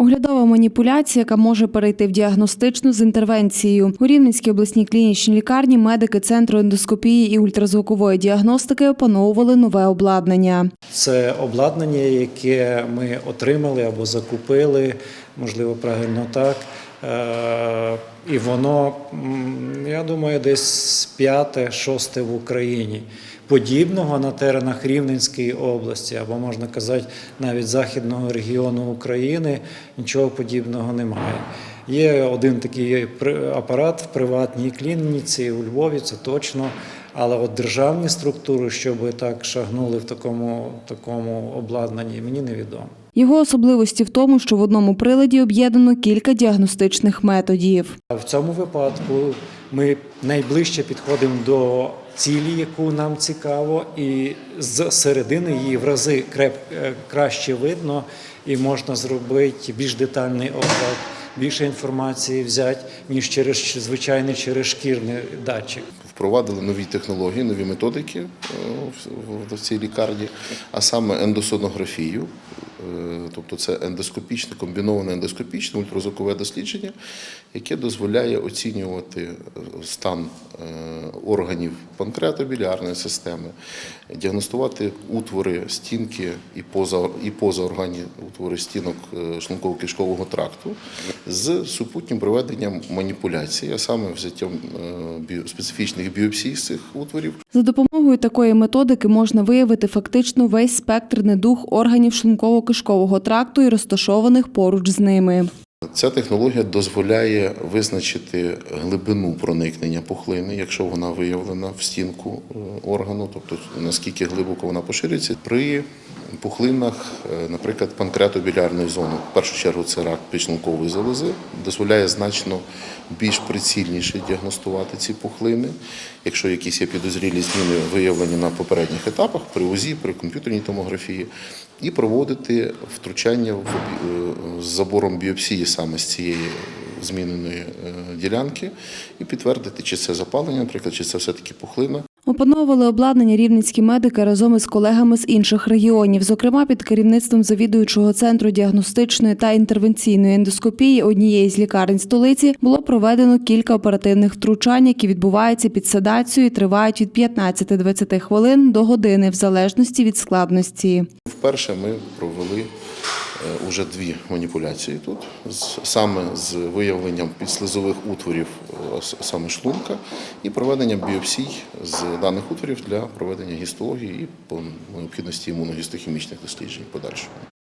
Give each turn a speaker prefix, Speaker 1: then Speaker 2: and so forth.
Speaker 1: Оглядова маніпуляція, яка може перейти в діагностичну з інтервенцією. У Рівненській обласній клінічній лікарні медики центру ендоскопії і ультразвукової діагностики опановували нове обладнання.
Speaker 2: Це обладнання, яке ми отримали або закупили, можливо, правильно так. Е, І воно, я думаю, десь п'яте, шосте в Україні. Подібного на теренах Рівненської області, або можна казати, навіть західного регіону України, нічого подібного немає. Є один такий апарат в приватній клініці у Львові, це точно. Але от державні структури, щоб так шагнули в такому, такому обладнанні, мені невідомо.
Speaker 1: Його особливості в тому, що в одному приладі об'єднано кілька діагностичних методів.
Speaker 2: В цьому випадку ми найближче підходимо до цілі, яку нам цікаво, і з середини її в рази креп, е, краще видно, і можна зробити більш детальний огляд, більше інформації взяти, ніж через звичайний через шкірний датчик.
Speaker 3: Впровадили нові технології, нові методики е, в- цій лікарні, а саме ендосонографію, тобто це ендоскопічне, комбіноване ендоскопічне ультразвукове дослідження, яке дозволяє оцінювати е, стан е, органів панкреатобілярної системи, діагностувати утвори стінки і поза, і позаорганні утвори стінок е, шлунково-кишкового тракту з супутнім проведенням маніпуляцій, а саме взяттям е, специфічних біопсій з цих утворів.
Speaker 1: За допомогою такої методики можна виявити фактично весь спектр недуг органів шлунково-кишкового тракту і розташованих поруч з ними.
Speaker 3: Ця технологія дозволяє визначити глибину проникнення пухлини, якщо вона виявлена в стінку е, органу, тобто наскільки глибоко вона поширюється. При пухлинах, е, наприклад, панкреатобілярної зони, в першу чергу це рак підшлункової залози, дозволяє значно більш прицільніше діагностувати ці пухлини. Якщо якісь є підозрілі зміни виявлені на попередніх етапах, при УЗІ, при комп'ютерній томографії, і проводити втручання в е, з забором біопсії саме з цієї зміненої е, ділянки, і підтвердити, чи це запалення, наприклад, чи це все-таки пухлина.
Speaker 1: Опановували обладнання рівненські медики разом із колегами з інших регіонів, зокрема під керівництвом завідуючого центру діагностичної та інтервенційної ендоскопії однієї з лікарень столиці було проведено кілька оперативних втручань, які відбуваються під седацією і тривають від 15-20 хвилин до години, в залежності від складності.
Speaker 3: Вперше ми провели уже дві маніпуляції тут, саме з виявленням підслизових утворів, е, саме шлунка, і проведенням біопсій з даних утворів для проведення гістології і по необхідності імуногістохімічних досліджень подальшого.